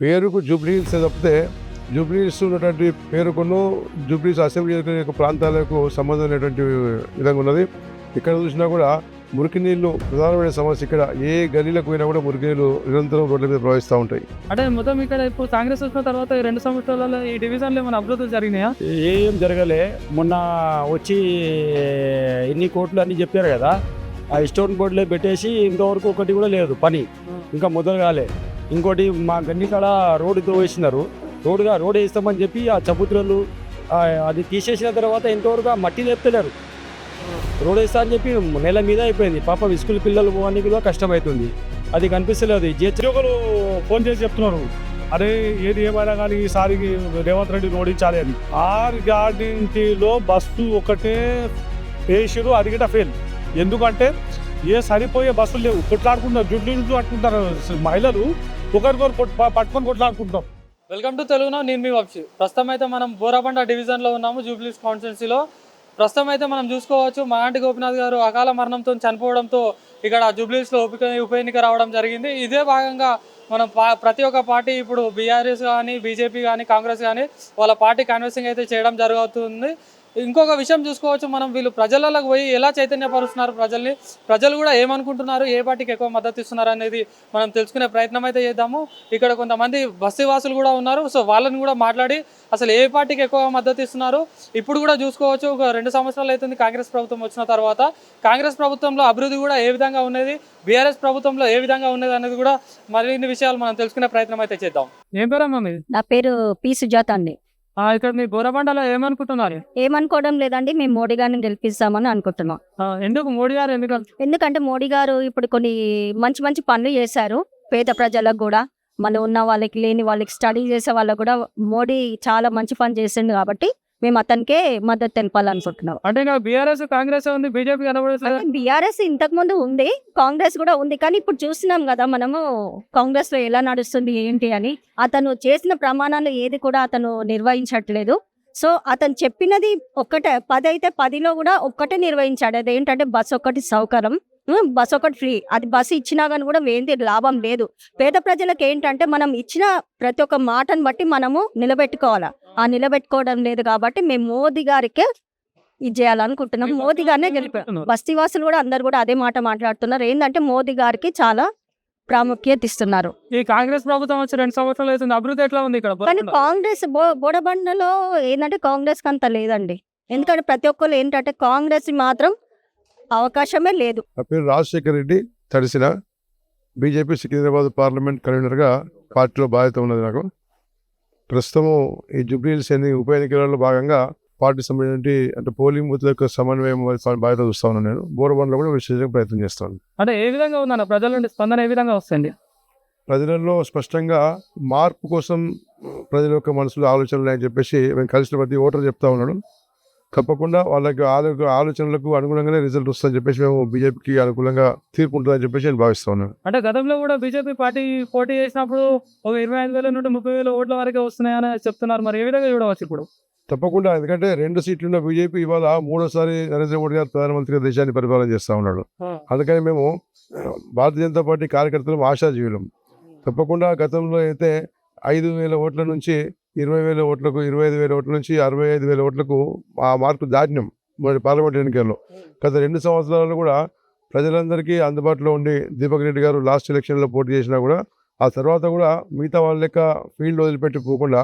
పేరుకు Jubilee Hills తప్పితే Jubilee Hills ఉన్నటువంటి పేరుకును జూబ్లీ హిల్స్ అసెంబ్లీ యొక్క ప్రాంతాలకు సంబంధం లేనటువంటి విధంగా ఉన్నది. ఇక్కడ చూసినా కూడా మురికి నీళ్ళు ప్రధానమైన సమస్య ఇక్కడ ఏ గలీలకు పోయినా కూడా మురికి నీళ్ళు నిరంతరం రోడ్ల మీద ప్రవహిస్తూ ఉంటాయి. అంటే మొత్తం ఇక్కడ ఇప్పుడు కాంగ్రెస్ వచ్చిన తర్వాత ఈ రెండు సంవత్సరాలలో ఈ డివిజన్లో ఏమైనా అభివృద్ధులు జరిగినాయా? ఏం జరగలే. మొన్న వచ్చి ఎన్ని కోట్లు అని చెప్పారు కదా. ఆ స్టోన్ బోర్డులో పెట్టేసి ఇంతవరకు ఒకటి కూడా లేదు పని. ఇంకా మొదలు కాలే. ఇంకోటి మా గన్ని కాడ రోడ్డు వేసినారు. రోడ్డుగా రోడ్ వేస్తామని చెప్పి ఆ చబుతులు అది తీసేసిన తర్వాత ఇంతవరకు ఆ మట్టి లేపుతలేరు. రోడ్ వేస్తా అని చెప్పి నెల మీద అయిపోయింది. పాపం స్కూల్ పిల్లలు పోవడానికి కూడా కష్టమవుతుంది అది కనిపిస్తలేదు. జిహెచ్ ఉద్యోగులు ఫోన్ చేసి చెప్తున్నారు. అరే ఏది ఏమైనా కానీ ఈసారి రేవంత్ రెడ్డి ఓడించాలి అని. ఆర్ గ్యారంటీలో బస్సు ఒకటే వేసిరు అది కూడా ఫెయిల్ ఎందుకంటే ఏ సరిపోయే బస్సులు లేవు. కొట్లాడుకుంటారు జుట్లు జుట్లు పట్టుకుంటారు మహిళలు. ఒకరికొకరు కొట్- పట్టుకొని కొట్లాడుకుంటాం వెల్కమ్ టు తెలుగునా నేను మీ వంశీ ప్రస్తుతం అయితే మనం బోరాబండ డివిజన్లో ఉన్నాము జూబ్లీస్ కాన్స్టిట్యున్సీలో. ప్రస్తుతం అయితే మనం చూసుకోవచ్చు మహాంటి గోపినాథ్ గారు అకాల మరణంతో చనిపోవడంతో ఇక్కడ జూబ్లీస్లో ఉప ఉప ఎన్నిక రావడం జరిగింది. ఇదే భాగంగా మనం పా ప్రతి ఒక్క పార్టీ ఇప్పుడు బీఆర్ఎస్ కానీ బీజేపీ కానీ కాంగ్రెస్ కానీ వాళ్ళ పార్టీ కన్వెన్సింగ్ అయితే చేయడం జరుగుతుంది. ఇంకొక విషయం చూసుకోవచ్చు మనం వీళ్ళు ప్రజలకు పోయి ఎలా చైతన్యపరుస్తున్నారు ప్రజల్ని? ప్రజలు కూడా ఏమనుకుంటున్నారు? ఏ పార్టీకి ఎక్కువ మద్దతు ఇస్తున్నారు అనేది మనం తెలుసుకునే ప్రయత్నం అయితే చేద్దాము. ఇక్కడ కొంతమంది బస్తీవాసులు కూడా ఉన్నారు. సో వాళ్ళని కూడా మాట్లాడి అసలు ఏ పార్టీకి ఎక్కువ మద్దతు ఇస్తున్నారు? ఇప్పుడు కూడా చూసుకోవచ్చు ఒక రెండు సంవత్సరాలు అవుతుంది కాంగ్రెస్ ప్రభుత్వం వచ్చిన తర్వాత. కాంగ్రెస్ ప్రభుత్వంలో అభివృద్ధి కూడా ఏ విధంగా ఉన్నది? బీఆర్ఎస్ ప్రభుత్వంలో ఏ విధంగా ఉన్నది అనేది కూడా మరిన్ని విషయాలు మనం తెలుసుకునే ప్రయత్నం అయితే చేద్దాం. ఏం పేరమ్మా నా పేరు పి సుజాత అండి. ఇక్కడ మీ బోరబండలో ఏమనుకుంటున్నారు? ఏమనుకోవడం లేదండి మేము మోడీ గారిని గెలిపిస్తామని అనుకుంటున్నాం. ఎందుకు మోడీ గారు ఎందుకు ఎందుకంటే మోడీ గారు ఇప్పుడు కొన్ని మంచి మంచి పనులు చేశారు పేద ప్రజలకు కూడా. మన ఉన్న వాళ్ళకి లేని వాళ్ళకి స్టడీ చేసే వాళ్ళకు కూడా మోడీ చాలా మంచి పని చేసిండు కాబట్టి మేము అతనికే మద్దతు తెలపాలనుకుంటున్నాం. అంటే బీఆర్ఎస్ కాంగ్రెస్ ఉంది బీజేపీ కనబడుతుంది బీఆర్ఎస్ ఇంతకు ముందు ఉంది కాంగ్రెస్ కూడా ఉంది కానీ ఇప్పుడు చూస్తున్నాం కదా మనము కాంగ్రెస్లో ఎలా నడుస్తుంది ఏంటి అని. అతను చేసిన ప్రమాణాలు ఏది కూడా అతను నిర్వహించట్లేదు. సో అతను చెప్పినది ఒక్కటే పది అయితే పదిలో కూడా ఒక్కటే నిర్వహించాడు. అదేంటంటే బస్ ఒక్కటి సౌకర్యం. బస్ ఒకటి ఫ్రీ. అది బస్సు ఇచ్చినా కానీ కూడా ఏంటి లాభం లేదు. పేద ప్రజలకు ఏంటంటే మనం ఇచ్చిన ప్రతి ఒక్క మాటను బట్టి మనము నిలబెట్టుకోవాలా? ఆ నిలబెట్టుకోవడం లేదు కాబట్టి మేము మోదీ గారికే ఇది చేయాలనుకుంటున్నాం. మోదీ గారినే గెలిపాం బస్తీవాసులు కూడా అందరు కూడా అదే మాట మాట్లాడుతున్నారు. ఏంటంటే మోదీ గారికి చాలా ప్రాముఖ్యత ఇస్తున్నారు. ఈ కాంగ్రెస్ ప్రభుత్వం వచ్చి రెండు సంవత్సరాలు అవుతుంది. అభివృద్ధి ఎట్లా ఉంది ఇక్కడ? కానీ? కాంగ్రెస్ బోడబండలో ఏంటంటే కాంగ్రెస్ అంత లేదండి. ఎందుకంటే ప్రతి ఒక్కరు ఏంటంటే కాంగ్రెస్ మాత్రం అవకాశమే లేదు. నా పేరు రాజశేఖర్ రెడ్డి. తడిసిన బీజేపీ సికింద్రాబాద్ పార్లమెంట్ కన్వీనర్గా పార్టీలో బాధ్యత ఉన్నది నాకు. ప్రస్తుతము ఈ జూబ్లీ హిల్స్ ఎన్ని ఉప ఎన్నికలలో భాగంగా పార్టీ సంబంధించి అంటే పోలింగ్ బూత్ యొక్క సమన్వయం బాధ్యత చూస్తా ఉన్నాను నేను. బోరబండ్లో కూడా విశ్లేషణ ప్రయత్నం చేస్తాను అంటే ఏ విధంగా ఉందన్న ప్రజల నుండి స్పందన ఏ విధంగా వస్తుంది? ప్రజలలో స్పష్టంగా మార్పు కోసం ప్రజల యొక్క మనసులో ఆలోచనలు అని చెప్పేసి మేము కలిసిన ప్రతి ఓటర్ చెప్తా ఉన్నాడు తప్పకుండా వాళ్ళకి ఆలో ఆలోచనలకు అనుగుణంగానే రిజల్ట్ వస్తుందని చెప్పేసి మేము బీజేపీకి అనుకూలంగా తీర్పు ఉంటుందని చెప్పేసి నేను భావిస్తా ఉన్నాను. అంటే గతంలో కూడా బీజేపీ పార్టీ పోటీ చేసినప్పుడు ఒక ఇరవై ఐదు వేల నుండి ముప్పై వేల ఓట్ల వరకే వస్తున్నాయని చెప్తున్నారు. మరి ఏ విధంగా చూడవచ్చు ఇప్పుడు? తప్పకుండా. ఎందుకంటే రెండు సీట్లున్న బీజేపీ ఇవాళ మూడోసారి నరేంద్ర మోడీ గారు ప్రధానమంత్రిగా దేశాన్ని పరిపాలన చేస్తూ ఉన్నాడు. అందుకని మేము భారతీయ జనతా పార్టీ కార్యకర్తలు ఆశాజీవులం. తప్పకుండా గతంలో అయితే ఐదు వేల ఓట్ల నుంచి ఇరవై వేల ఓట్లకు ఇరవై ఐదు వేల ఓట్ల నుంచి అరవై ఐదు వేల ఓట్లకు ఆ మార్కు దాటినాం మరి పార్లమెంట్ ఎన్నికల్లో. గత రెండు సంవత్సరాలు కూడా ప్రజలందరికీ అందుబాటులో ఉండి దీపక్ రెడ్డి గారు లాస్ట్ ఎలక్షన్లో పోటీ చేసినా కూడా ఆ తర్వాత కూడా మిగతా వాళ్ళ లెక్క ఫీల్డ్ వదిలిపెట్టి పోకుండా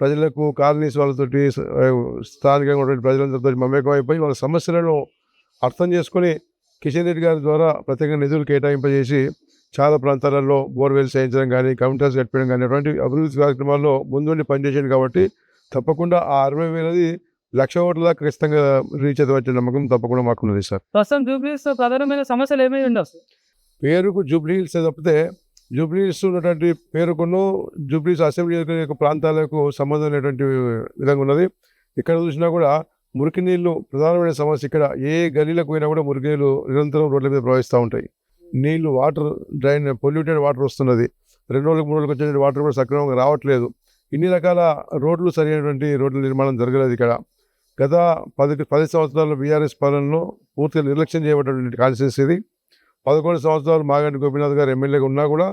ప్రజలకు కాలనీస్ వాళ్ళతోటి స్థానికంగా ఉన్నటువంటి ప్రజలందరితో మమేకం అయిపోయి వాళ్ళ సమస్యలను అర్థం చేసుకొని కిషన్ రెడ్డి గారి ద్వారా ప్రత్యేక నిధులు కేటాయింపజేసి చాలా ప్రాంతాలలో బోర్వెల్స్ వేయించడం కానీ కౌంటర్స్ కట్టించడం కానీ అటువంటి అభివృద్ధి కార్యక్రమాల్లో ముందుండి పనిచేసాడు కాబట్టి తప్పకుండా ఆ అరవై వేలది లక్ష ఓట్ల దాకా ఖచ్చితంగా రీచ్ అయితే నమ్మకం తప్పకుండా మాకున్నది సార్. ప్రస్తుతం జూబ్లీస్ ప్రధానమైన సమస్యలు ఏమేమి ఉండవు పేరుకు జూబ్లీ హిల్స్ తప్పితే జూబ్లీ హిల్స్ ఉన్నటువంటి పేరుకును జూబ్లీ హిల్స్ అసెంబ్లీ యొక్క ప్రాంతాలకు సంబంధం లేనటువంటి విధంగా ఉన్నది. ఇక్కడ చూసినా కూడా మురికి నీళ్ళు ప్రధానమైన సమస్య. ఇక్కడ ఏ గలీలకు పోయినా కూడా మురికి నీళ్ళు నిరంతరం రోడ్ల మీద ప్రవహిస్తూ ఉంటాయి. నీళ్ళు వాటర్ డ్రైన్ పొల్యూటెడ్ వాటర్ వస్తున్నది. రెండు రోజులకు మూడు రోజులకు వచ్చే వాటర్ కూడా సక్రమంగా రావట్లేదు. ఇన్ని రకాల రోడ్లు సరైనటువంటి రోడ్ల నిర్మాణం జరగలేదు ఇక్కడ. గత పది పది సంవత్సరాలు బీఆర్ఎస్ పాలనలో పూర్తిగా నిర్లక్ష్యం చేయబడినటువంటి కాన్స్టిట్యూన్సీ పదకొండు సంవత్సరాలు మాగంటి గోపీనాథ్ గారు ఎమ్మెల్యేగా ఉన్నా కూడా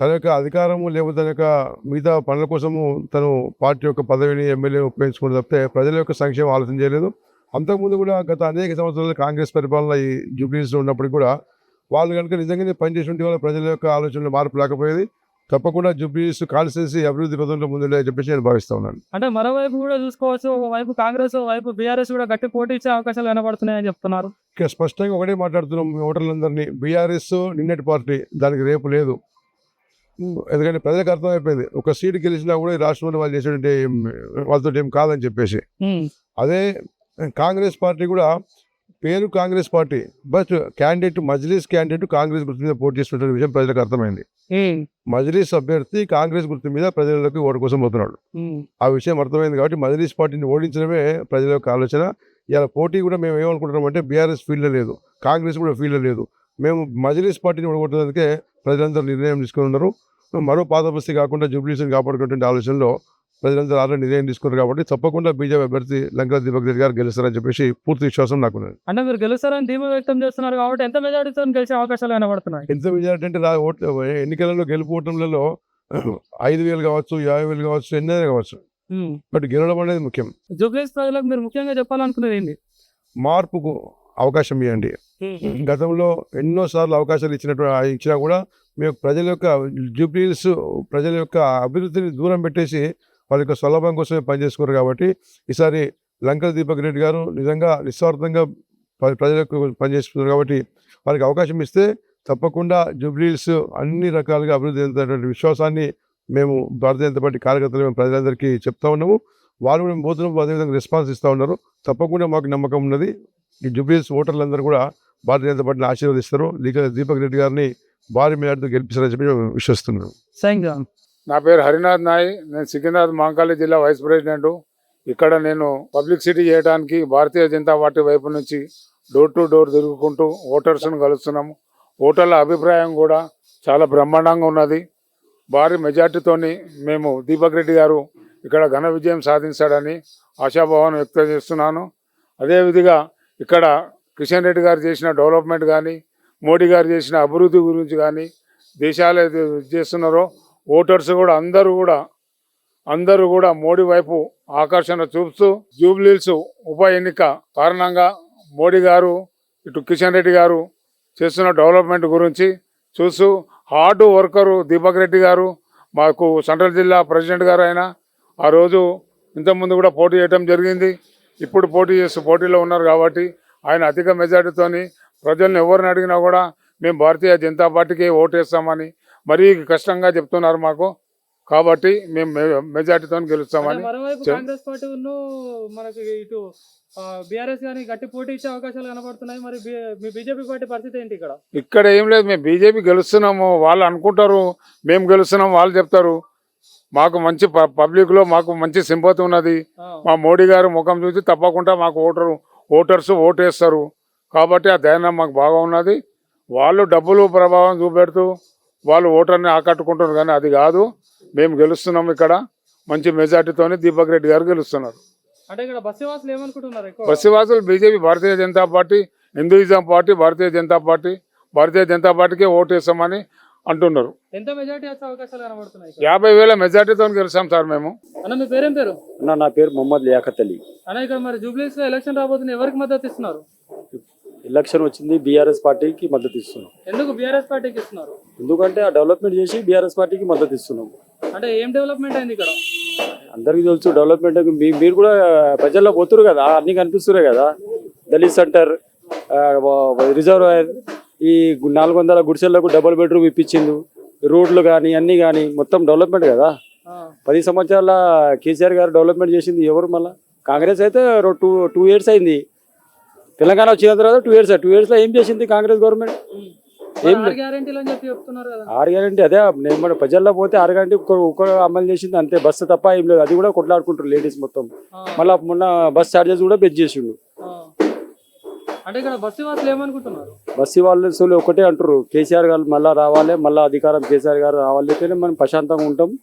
తన యొక్క అధికారము లేకపోతే తన యొక్క మిగతా పనుల కోసము తను పార్టీ యొక్క పదవిని ఎమ్మెల్యే ఉపయోగించుకుని తప్పితే ప్రజల యొక్క సంక్షేమం ఆలోచన చేయలేదు. అంతకుముందు కూడా గత అనేక సంవత్సరాలు కాంగ్రెస్ పరిపాలన ఈ జూబ్లీస్లో ఉన్నప్పటికీ కూడా వాళ్ళు కనుక నిజంగానే పనిచేసి ఉంటే వాళ్ళ ప్రజల యొక్క ఆలోచనలు మార్పు లేకపోయేది తప్పకుండా జూబ్లీస్ కాన్స్టిట్యూన్సీ అభివృద్ధి పదంలో ముందుండే చెప్పేసి నేను భావిస్తా ఉన్నాను. అంటే మరోవైపు కూడా చూసుకోవచ్చు ఒకవైపు కాంగ్రెస్ ఒకవైపు బీఆర్ఎస్ కూడా గట్టి పోటీ ఇచ్చే అవకాశాలు కనబడుతున్నాయని చెప్తున్నారు. ఇక స్పష్టంగా ఒకటే మాట్లాడుతున్నాం మీ ఓటర్లందరినీ. బీఆర్ఎస్ నిన్నటి పార్టీ దానికి రేపు లేదు. ఎందుకంటే ప్రజలకు అర్థమైపోయింది. ఒక సీటు గెలిచినా కూడా ఈ రాష్ట్రంలో వాళ్ళు చేసేటంటే వాళ్ళతో ఏం కాదని చెప్పేసి. అదే కాంగ్రెస్ పార్టీ కూడా పేరు Congress party but candidate Majlis candidate Congress గుర్తు మీద పోటీ చేస్తున్న విషయం ప్రజలకు అర్థమైంది. మజ్లీస్ అభ్యర్థి కాంగ్రెస్ గుర్తు మీద ప్రజలకు ఓటు కోసం పోతున్నాడు. ఆ విషయం అర్థమైంది కాబట్టి మజ్లీస్ పార్టీని ఓడించడమే ప్రజల యొక్క ఆలోచన. ఇలా పోటీ కూడా మేము ఏమనుకుంటున్నామంటే బీఆర్ఎస్ ఫీల్డ్లో లేదు. కాంగ్రెస్ కూడా ఫీల్డ్లో లేదు. మేము మజ్లీస్ పార్టీని ఓడగొట్టడానికే ప్రజలందరూ నిర్ణయం తీసుకుని ఉన్నారు. మరో పాత బస్తీ కాకుండా జూబ్లీస్ని కాపాడుకునే ఆలోచనలో ప్రజలందరూ ఆల్రెడీ నిర్ణయం తీసుకున్నారు కాబట్టి తప్పకుండా బీజేపీ అభ్యర్థి లంకా దీపక్ రెడ్డి గారు గెలుస్తారని చెప్పేసి పూర్తి విశ్వాసం నాకున్నది అంటే మీరు గెలుస్తారని ధీమా వ్యక్తం చేస్తున్నారు కాబట్టి ఎంత మెజారిటీతో గెలిచే అవకాశాలు కనబడుతున్నాయి? ఎంత మెజారిటీ అంటే ఎన్నికలలో గెలుపు ఓటములలో ఐదు వేలు కావచ్చు యాభై వేలు కావచ్చు ఎన్నైనా కావచ్చు. బట్ గెలవడం అనేది ముఖ్యం. జూబ్లీస్ ప్రజలకు మీరు ముఖ్యంగా చెప్పాలనుకునేది ఏంటి? మార్పుకు అవకాశం ఇవ్వండి. గతంలో ఎన్నో సార్లు అవకాశాలు ఇచ్చినట్టు ఇచ్చినా కూడా మేము ప్రజల యొక్క జూబ్లీస్ ప్రజల యొక్క అభివృద్ధిని దూరం పెట్టేసి వాళ్ళ యొక్క స్వలాభం కోసమే పనిచేసుకున్నారు కాబట్టి ఈసారి లంకల దీపక్ రెడ్డి గారు నిజంగా నిస్వార్థంగా ప్రజలకు పనిచేస్తున్నారు కాబట్టి వారికి అవకాశం ఇస్తే తప్పకుండా జూబ్లీస్ అన్ని రకాలుగా అభివృద్ధి చెందుతున్నటువంటి విశ్వాసాన్ని మేము భారతీయ జనతా పార్టీ కార్యకర్తలు మేము ప్రజలందరికీ చెప్తా ఉన్నాము. వారు కూడా మేము పోతున్నాం అదేవిధంగా రెస్పాన్స్ ఇస్తూ ఉన్నారు. తప్పకుండా మాకు నమ్మకం ఉన్నది. ఈ జూబ్లీస్ ఓటర్లందరూ కూడా భారతీయ జనతా పార్టీని ఆశీర్వదిస్తారు. లీగల్ దీపక్ రెడ్డి గారిని భారీ మేరతో గెలిపిస్తారని చెప్పి మేము విశ్వసిస్తున్నాం. నా పేరు హరినాథ్ నాయ్. నేను సికింద్రాబాద్ మాంకాళి జిల్లా వైస్ ప్రెసిడెంట్. ఇక్కడ నేను పబ్లిక్ సిటీ చేయడానికి భారతీయ జనతా పార్టీ వైపు నుంచి డోర్ టు డోర్ తిరుగుకుంటూ ఓటర్స్ను కలుస్తున్నాము. ఓటర్ల అభిప్రాయం కూడా చాలా బ్రహ్మాండంగా ఉన్నది. భారీ మెజార్టీతోని మేము దీపక్ రెడ్డి గారు ఇక్కడ ఘన విజయం సాధించాడని ఆశాభావం వ్యక్తం చేస్తున్నాను. అదేవిధంగా ఇక్కడ కిషన్ రెడ్డి గారు చేసిన డెవలప్మెంట్ కానీ మోడీ గారు చేసిన అభివృద్ధి గురించి కానీ దేశాలు చేస్తున్నారో ఓటర్స్ కూడా అందరూ కూడా అందరూ కూడా మోడీ వైపు ఆకర్షణ చూపుతూ జూబ్లీల్స్ ఉప ఎన్నిక కారణంగా మోడీ గారు ఇటు కిషన్ రెడ్డి గారు చేస్తున్న డెవలప్మెంట్ గురించి చూస్తూ హార్డ్ వర్కరు దీపక్ రెడ్డి గారు మాకు సెంట్రల్ జిల్లా ప్రెసిడెంట్ గారు ఆయన ఆ రోజు ఇంతకుముందు కూడా పోటీ చేయడం జరిగింది. ఇప్పుడు పోటీ చేస్తూ పోటీలో ఉన్నారు కాబట్టి ఆయన అధిక మెజార్టీతోని ప్రజల్ని ఎవరిని అడిగినా కూడా మేము భారతీయ జనతా పార్టీకి ఓటేస్తామని మరీ కష్టంగా చెప్తున్నారు మాకు. కాబట్టి మేము మెజార్టీతో గెలుస్తామని కాంగ్రెస్ పార్టీ ఉన్ను మనకి ఇటు బీఆర్ఎస్ గాని గట్టి పోటీ ఇచ్చే అవకాశాలు కనబడుతున్నాయి. మరి మీ బీజేపీ పార్టీ పరిస్థితి ఏంటి ఇక్కడ? ఇక్కడ ఏం లేదు. మేము బీజేపీ గెలుస్తున్నాము. వాళ్ళు అనుకుంటారు. మేము గెలుస్తున్నాం. వాళ్ళు చెప్తారు. మాకు మంచి ప- పబ్లిక్లో మాకు మంచి సింపతి ఉన్నది. మా మోడీ గారు ముఖం చూసి తప్పకుండా మాకు ఓటరు ఓటర్స్ ఓటేస్తారు. కాబట్టి ఆ ధైర్యం మాకు బాగా ఉన్నది. వాళ్ళు డబ్బులు ప్రభావం చూపెడుతూ వాళ్ళు ఓటర్ని ఆకట్టుకుంటారు కానీ అది కాదు. మేము గెలుస్తున్నాం ఇక్కడ. మంచి మెజార్టీతోని దీపక్ రెడ్డి గారు గెలుస్తున్నారు. అంటే ఇక్కడ బస్సు ఏమనుకుంటున్నారు ఎక్కువ? బస్సువాసులు BJP Bharatiya Janata party Hinduism party Bharatiya Janata party Bharatiya Janata పార్టీకే ఓటేస్తామని అంటున్నారు. ఎంత మెజారిటీ వచ్చే అవకాశాలు కనబడుతున్నాయి ఇక్కడ? యాభై వేల మెజార్టీతో గెలుస్తాం సార్ మేము. అన్న మీ పేరేం పేరు? అన్న నా పేరు మొహమ్మద్ లియాఖత్ అలీ. అన్న ఇక్కడ మరి జూబ్లీస్లో ఎలక్షన్ రాబోతుంది ఎవరికి మద్దతు ఇస్తున్నారు? ఎలక్షన్ వచ్చింది బీఆర్ఎస్ పార్టీకి మద్దతు ఇస్తున్నాం. ఎందుకు బీఆర్ఎస్ పార్టీకి ఇస్తున్నారు? ఎందుకంటే ఆ డెవలప్మెంట్ చేసి బీఆర్ఎస్ పార్టీకి మద్దతు ఇస్తున్నాం. అంటే ఏం డెవలప్మెంట్ అయింది ఇక్కడ? అందరికీ తెలుసు డెవలప్మెంట్ మీరు కూడా ప్రజల్లో పోతురు కదా అన్ని కనిపిస్తురే కదా. దళిత్ సెంటర్ రిజర్వాయర్ ఈ నాలుగు వందల గుడిసెలకు డబుల్ బెడ్రూమ్ ఇప్పించిండు. రోడ్లు కానీ అన్నీ కానీ మొత్తం డెవలప్మెంట్ కదా. పది సంవత్సరాల కేసీఆర్ గారు డెవలప్మెంట్ చేసింది ఎవరు మళ్ళా? కాంగ్రెస్ అయితే టూ టూ ఇయర్స్ అయింది. తెలంగాణ వచ్చిన తర్వాత టూ ఇయర్స్ టూ ఇయర్స్లో ఏం చేసింది కాంగ్రెస్ గవర్నమెంట్? ఏం ఆరు గ్యారంటీ అదే నేను మన ప్రజల్లో పోతే ఆరు గ్యారంటీ ఒక్క అమలు చేసింది అంతే. బస్సు తప్ప ఏం లేదు. అది కూడా కొట్లాడుకుంటారు లేడీస్ మొత్తం. మళ్ళీ మొన్న బస్ ఛార్జెస్ కూడా పెంచి చేసిండు. ఆ. అంటే ఇక్కడ బస్సు ఏమనుకుంటున్నారు? బస్సు వాళ్ళు ఒకటే అంటారు కేసీఆర్ గారు మళ్ళీ రావాలి మళ్ళీ అధికారం కేసీఆర్ గారు రావాలి. మనం ప్రశాంతంగా ఉంటాం.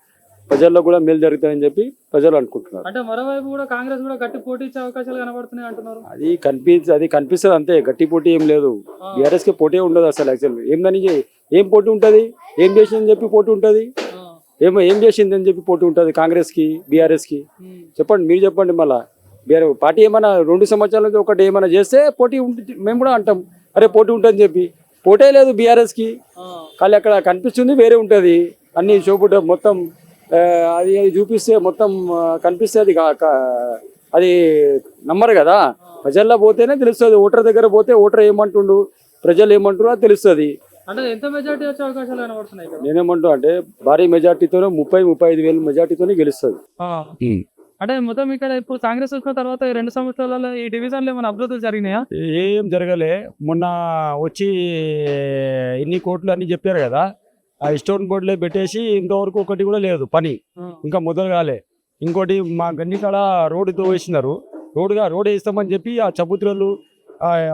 ప్రజల్లో కూడా మేలు జరుగుతాయని చెప్పి ప్రజలు అనుకుంటున్నారు. అంటే మరోవైపు కూడా కాంగ్రెస్ కూడా గట్టి పోటీ ఇచ్చే అవకాశాలు కనబడుతున్నాయి అంటున్నారు. అది కనిపి అది కనిపిస్తుంది అంతే గట్టి పోటీ ఏం లేదు. బీఆర్ఎస్కి పోటీ ఉండదు అసలు యాక్చువల్. ఏందని ఏం పోటీ ఉంటుంది? ఏం చేసిందని చెప్పి పోటీ ఉంటుంది? ఏమో ఏం చేసిందని చెప్పి పోటీ ఉంటుంది కాంగ్రెస్కి బీఆర్ఎస్కి? చెప్పండి మీరు చెప్పండి మళ్ళా. బీఆర్ పార్టీ ఏమైనా రెండు సంవత్సరాల నుంచి ఒకటి ఏమైనా చేస్తే పోటీ ఉంటుంది మేము కూడా అంటాం. అరే పోటీ ఉంటుందని చెప్పి. పోటీ లేదు బీఆర్ఎస్కి. కానీ అక్కడ కనిపిస్తుంది వేరే ఉంటుంది. అన్ని చూపుట మొత్తం అది అది చూపిస్తే మొత్తం కనిపిస్తే అది అది నమ్మరు కదా. ప్రజల్లో పోతేనే తెలుస్తుంది. ఓటర్ దగ్గర పోతే ఓటర్ ఏమంటుండు? ప్రజలు ఏమంటారు అది తెలుస్తుంది. అంటే ఎంత మెజారిటీ వచ్చే అవకాశాలు కనబడుతున్నాయి ఇక్కడ? నేనేమంటా అంటే భారీ మెజార్టీతోనే ముప్పై ముప్పై ఐదు వేలు మెజార్టీతోనే గెలుస్తుంది. ఆ. అంటే మొత్తం ఇక్కడ ఇప్పుడు కాంగ్రెస్ వచ్చిన తర్వాత ఈ రెండు సంవత్సరాలలో ఈ డివిజన్లో ఏమైనా అభివృద్ధులు జరిగినాయా? ఏం జరగలే. మొన్న వచ్చి ఇన్ని కోట్లు అని చెప్పారు కదా. ఆ స్టోన్ బోర్డులో పెట్టేసి ఇంతవరకు ఒకటి కూడా లేదు పని. ఇంకా మొదలు కాలే. ఇంకోటి మా గన్ని కాడ రోడ్డు వేసినారు రోడ్డుగా రోడ్ వేస్తామని చెప్పి ఆ చబుత్రులు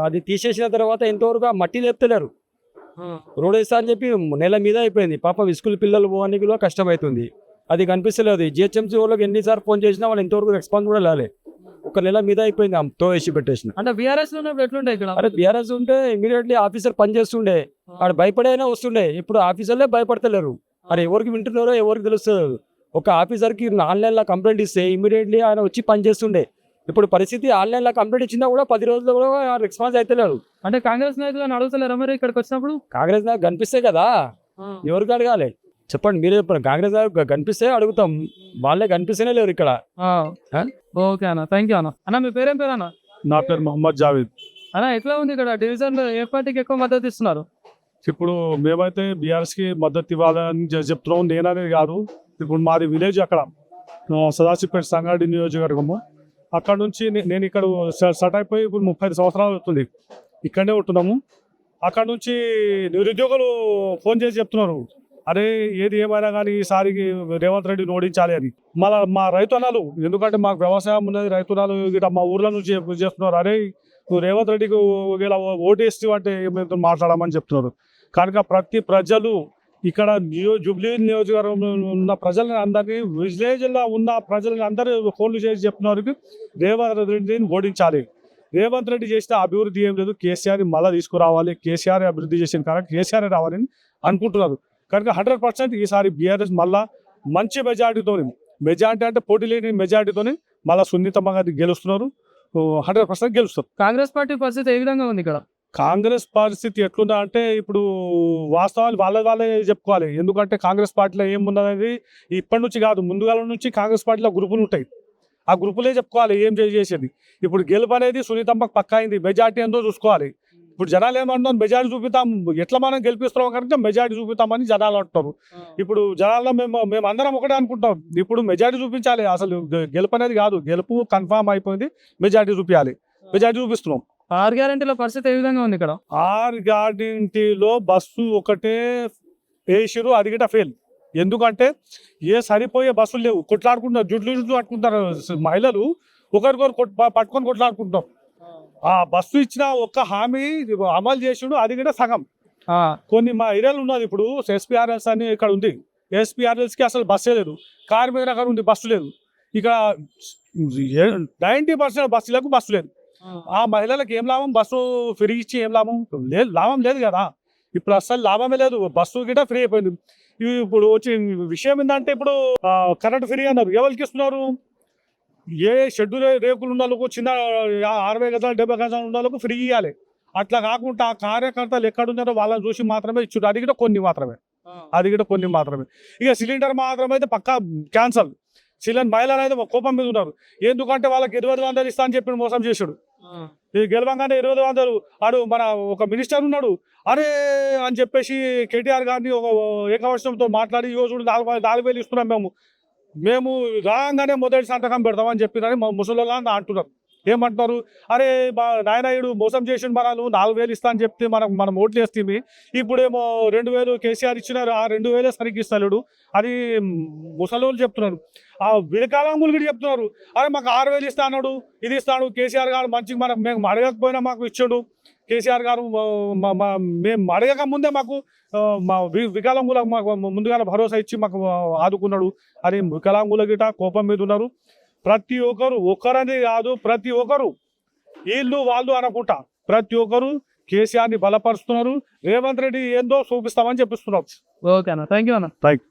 అది తీసేసిన తర్వాత ఇంతవరకు ఆ మట్టి లేపుతలేరు. రోడ్ వేస్తా అని చెప్పి నెల మీద అయిపోయింది. పాపం స్కూల్ పిల్లలు పోవడానికి కూడా కష్టమవుతుంది అది కనిపిస్తలేదు. జిహెచ్ఎంసీ వాళ్ళకి ఎన్నిసార్లు ఫోన్ చేసినా వాళ్ళు ఇంతవరకు రెస్పాన్స్ కూడా రాలే. ఒక నెల మీద అయిపోయింది ఆ తో వేసి పెట్టేసిన. అంటే బీఆర్ఎస్ ఎట్లుంటాయి ఇక్కడ? అరే బీఆర్ఎస్ ఉంటే ఇమీడియట్లీ ఆఫీసర్ పని చేస్తుండే. ఆడ భయపడైనా వస్తుండే. ఇప్పుడు ఆఫీసర్లే భయపడతలేరు. అరే ఎవరికి వింటున్నారో ఎవరికి తెలుస్తుంది ఒక ఆఫీసర్కి ఆన్లైన్లో కంప్లైంట్ ఇస్తే ఇమీడియట్లీ ఆయన వచ్చి పని చేస్తుండే. ఇప్పుడు పరిస్థితి ఆన్లైన్లో కంప్లైంట్ ఇచ్చినా కూడా పది రోజుల్లో కూడా రెస్పాన్స్ అవుతలేరు అంటే కాంగ్రెస్ నాయకులను అడుగుతలేరా మరి ఇక్కడికి వచ్చినప్పుడు? కాంగ్రెస్ నాకు కనిపిస్తే కదా. ఎవరికి అడగాలి? చెప్పండి మీరే చెప్పండి. కాంగ్రెస్ కనిపిస్తే అడుగుతాం. వాళ్ళే కనిపిస్తేనే లేరు ఇక్కడ? ఓకే అన్న. థ్యాంక్ యూ అన్న. అన్న మీ పేరేం పేరు అన్న? నా పేరు మొహమ్మద్ జావేద్. అన్న ఎట్లా ఉంది ఇక్కడ డివిజన్? లో ఏ పార్టీకి ఎక్కువ మద్దతు ఇస్తున్నారు? ఇప్పుడు మేమైతే బీఆర్ఎస్కి మద్దతు ఇవ్వాలని చెప్తున్నాం. నేననేది కాదు. ఇప్పుడు మాది విలేజ్ అక్కడ. సదాశివపేట సంగారెడ్డి నియోజకవర్గము. అక్కడ నుంచి నేను ఇక్కడ సెట్ అయిపోయి ఇప్పుడు ముప్పై ఐదు సంవత్సరాలు అవుతుంది. ఇక్కడనే ఉంటున్నాము. అక్కడ నుంచి నిరుద్యోగులు ఫోన్ చేసి చెప్తున్నారు. అరే ఏది ఏమైనా కానీ ఈసారి రేవంత్ రెడ్డిని ఓడించాలి అని. మళ్ళా మా రైతునాలు ఎందుకంటే మాకు వ్యవసాయం ఉన్నది రైతునాలు ఇట్లా మా ఊర్ల నుంచి చేస్తున్నారు. అరే నువ్వు రేవంత్ రెడ్డికి ఇలా ఓటేస్తూ అంటే మేము మాట్లాడమని చెప్తున్నారు. కనుక ప్రతి ప్రజలు ఇక్కడ నియో జూబ్లీ నియోజకవర్గంలో ఉన్న ప్రజలని అందరినీ విలేజ్లో ఉన్న ప్రజలని అందరూ ఫోన్లు చేసి చెప్తున్నారు రేవంత్ రెడ్డిని ఓడించాలి. రేవంత్ రెడ్డి చేసిన అభివృద్ధి ఏం లేదు. కేసీఆర్ని మళ్ళీ తీసుకురావాలి. కేసీఆర్ అభివృద్ధి చేసిన కనుక కేసీఆర్ రావాలని అనుకుంటున్నారు. కనుక హండ్రెడ్ పర్సెంట్ ఈసారి బీఆర్ఎస్ మళ్ళా మంచి మెజార్టీతోని మెజార్టీ అంటే పోటీ లేని మెజార్టీతోని మళ్ళీ సున్నితంగా గెలుస్తున్నారు. హండ్రెడ్ పర్సెంట్ గెలుస్తారు. కాంగ్రెస్ పార్టీ పరిస్థితి ఏ విధంగా ఉంది ఇక్కడ? కాంగ్రెస్ పరిస్థితి ఎట్లుందా అంటే ఇప్పుడు వాస్తవాలు వాళ్ళ వాళ్ళే చెప్పుకోవాలి. ఎందుకంటే కాంగ్రెస్ పార్టీలో ఏమున్నది ఇప్పటి నుంచి కాదు ముందుగాల నుంచి కాంగ్రెస్ పార్టీలో గ్రూపులు ఉంటాయి. ఆ గ్రూపులే చెప్పుకోవాలి ఏం చేసేది. ఇప్పుడు గెలుపు అనేది సునీతమ్మకు పక్క అయింది. మెజార్టీ ఎంతో చూసుకోవాలి. ఇప్పుడు జనాలు ఏమంటున్నారు మెజార్టీ చూపిస్తాం ఎట్లా మనం గెలిపిస్తున్నాం కనుక మెజార్టీ చూపిస్తామని జనాలు అంటున్నారు. ఇప్పుడు జనాల్లో మేము మేము అందరం ఒకటే అనుకుంటాం. ఇప్పుడు మెజార్టీ చూపించాలి అసలు గెలుపు అనేది కాదు. గెలుపు కన్ఫామ్ అయిపోయింది మెజార్టీ చూపించాలి మెజార్టీ చూపిస్తున్నాం. ఆరు గ్యారంటీల పరిస్థితి ఏ విధంగా ఉంది ఇక్కడ? ఆర్ గ్యారంటీలో బస్సు ఒకటే వేసిరు అది కూడా ఫెయిల్ ఎందుకంటే ఏ సరిపోయే బస్సులు లేవు. కొట్లాడుకుంటారు జుట్లు జుట్లు పట్టుకుంటారు మహిళలు ఒకరికొకరు పట్టుకొని కొట్లాడుకుంటాం ఆ బస్సు ఇచ్చిన ఒక్క హామీ అమలు చేసిండు అది కూడా సగం. ఆ, కొన్ని మా ఏరియాలో ఉన్నది ఇప్పుడు ఎస్పీఆర్ఎస్ అని ఇక్కడ ఉంది. ఎస్పీఆర్ఎస్కి అసలు బస్సే లేదు. కార్మిక నగర్ ఉంది బస్సు లేదు. ఇక్కడ నైంటీ పర్సెంట్ బస్సులకు బస్సు లేదు. ఆ. మహిళలకు ఏం లాభం? బస్సు ఫ్రీ ఇచ్చి ఏం లాభం? లేదు లాభం లేదు కదా. ఇప్పుడు అస్సలు లాభమే లేదు. బస్సు గిట్ట ఫ్రీ అయిపోయింది. ఇవి ఇప్పుడు వచ్చి విషయం ఏంటంటే ఇప్పుడు కరెంట్ ఫ్రీ అన్నారు. ఎవరికి ఇస్తున్నారు? ఏ షెడ్యూల్ రేకులు ఉన్న వాళ్ళకు చిన్న అరవై గజాలు డెబ్బై గజాలు ఉన్న వాళ్ళకు ఫ్రీ ఇవ్వాలి అట్లా కాకుండా ఆ కార్యకర్తలు ఎక్కడున్నారో వాళ్ళని చూసి మాత్రమే ఇచ్చుడు. అది కూడా కొన్ని మాత్రమే. అది కూడా కొన్ని మాత్రమే. ఇక సిలిండర్ మాత్రమే అయితే పక్కా క్యాన్సల్. సిలిండర్ మహిళలు అయితే కోపం మీద ఉన్నారు. ఎందుకంటే వాళ్ళకి ఇరవై వందలు ఇస్తా అని చెప్పి మోసం చేశాడు. ఈ గెలవంగానే ఇరవై వందలు. ఆడు మన ఒక మినిస్టర్ ఉన్నాడు. అరే అని చెప్పేసి కేటీఆర్ గారిని ఒక ఏకవచనంతో మాట్లాడి ఈ రోజు నాలుగు నాలుగు వేలు ఇస్తున్నాం మేము. మేము రాగానే మొదటి సంతకం పెడతామని చెప్పినని మా ముసలి అంటున్నారు. ఏమంటున్నారు అరే మా నాయనాయుడు మోసం చేసిన మనల్ని నాలుగు వేలు ఇస్తా అని చెప్తే మనం మనం ఓట్లు వేస్తే ఇప్పుడేమో రెండు వేలు కేసీఆర్ ఇచ్చినారు ఆ రెండు వేలే సరిగ్గా ఇస్తలేడు అది ముసలి చెప్తున్నారు. ఆ విడకాలంగులు కూడా చెప్తున్నారు. అరే మాకు ఆరు వేలు ఇస్తా అన్నాడు. ఇది ఇస్తాడు. కేసీఆర్ గారు మంచిగా మనకు మేము అడగకపోయినా మాకు ఇచ్చాడు. కేసీఆర్ గారు మేము అడగక ముందే మాకు మా వి- వికలాంగులకు మాకు ముందుగా భరోసా ఇచ్చి మాకు ఆదుకున్నాడు. అని వికలాంగుల గిట కోపం మీద ఉన్నారు. ప్రతి ఒక్కరు ఒక్కరని కాదు ప్రతి ఒక్కరు వీళ్ళు వాళ్ళు అనుకుంటా. ప్రతి ఒక్కరు కేసీఆర్ని బలపరుస్తున్నారు. రేవంత్ రెడ్డి ఏందో చూపిస్తామని చెప్పిస్తున్నారు ఓకే అన్న. థ్యాంక్ యూ అన్న. థ్యాంక్